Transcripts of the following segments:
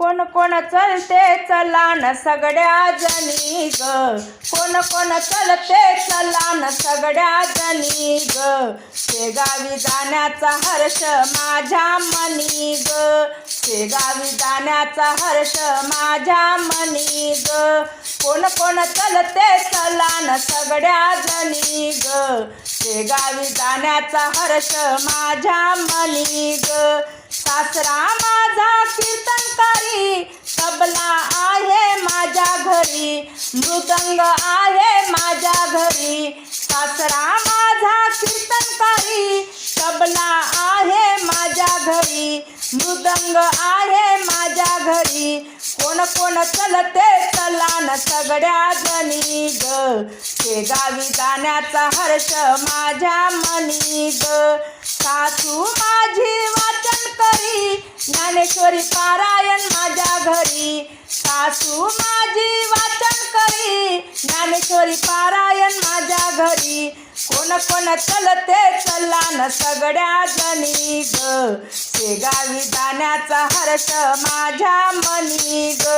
कोण कोण चलते चलान सगळ्या जणी ग? कोण कोण चलते चलान सगळ्या जणी ग? शेगावी जाण्याचा हर्ष माझ्या मनी ग. शेगावी जाण्याचा हर्ष माझ्या मनी ग. कोण कोण चलते चलान सगळ्या जणी ग? शेगावी जाण्याचा हर्ष माझ्या मनी ग. सासरा माझा कीर्तनकारी मृदंग आहे माझ्या घरी. सासरा माझा कीर्तनकारी. तबला आहे माझ्या घरी. मृदंग आहे माझ्या घरी. कोण कोण चलते चलान सगळ्या जणी ग. शेगावी जाण्याचा हर्ष माझ्या मनी ग. सासू माझी ज्ञानेश्वरी पारायण माझ्या घरी. सासू माझी वाचन करी. ज्ञानेश्वरी पारायण माझ्या घरी. कोण कोण चलते चलान सगळ्या जणी ग. शेगावी जाण्याचा हर्ष माझ्या मनी ग.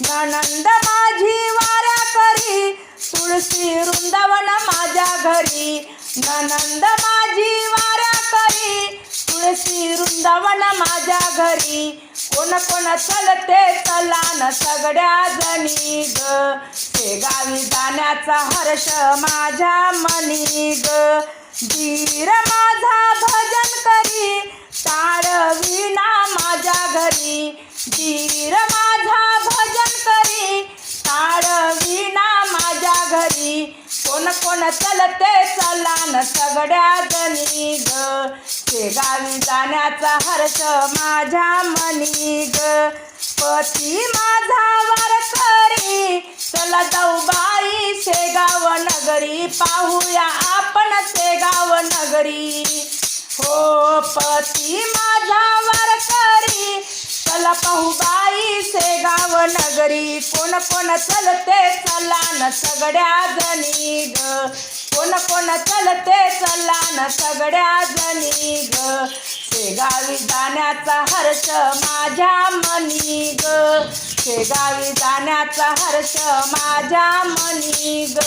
ननंद माझी वाऱ्या करी. तुळशी वृंदावन माझ्या घरी. ननंद माझी वाऱ्या तुळशी वृंदावन माझ्या घरी. कोण कोण चलते चलान सगळ्या जणी ग. शेगावी जाण्याचा हर्ष माझ्या मनी ग. धीर माझा भजन करी. टाळ विना माझ्या घरी. धीर कोण कोण चलते चलान सगळ्या जणी ग. शेगावी जाण्याचा हर्ष माझ्या मनी ग पती माझा वर करी. चला जाऊ बाई शेगाव नगरी. पाहूया आपण शेगाव नगरी. हो पती माझा नगरी कोण कोण चलते चलान सगळ्या जणी ग. कोण कोण चलते चलान सगळ्या जणी ग. शेगावी जाण्याचा हर्ष माझ्या मनी ग. शेगावी जाण्याचा हर्ष माझ्या मनी ग.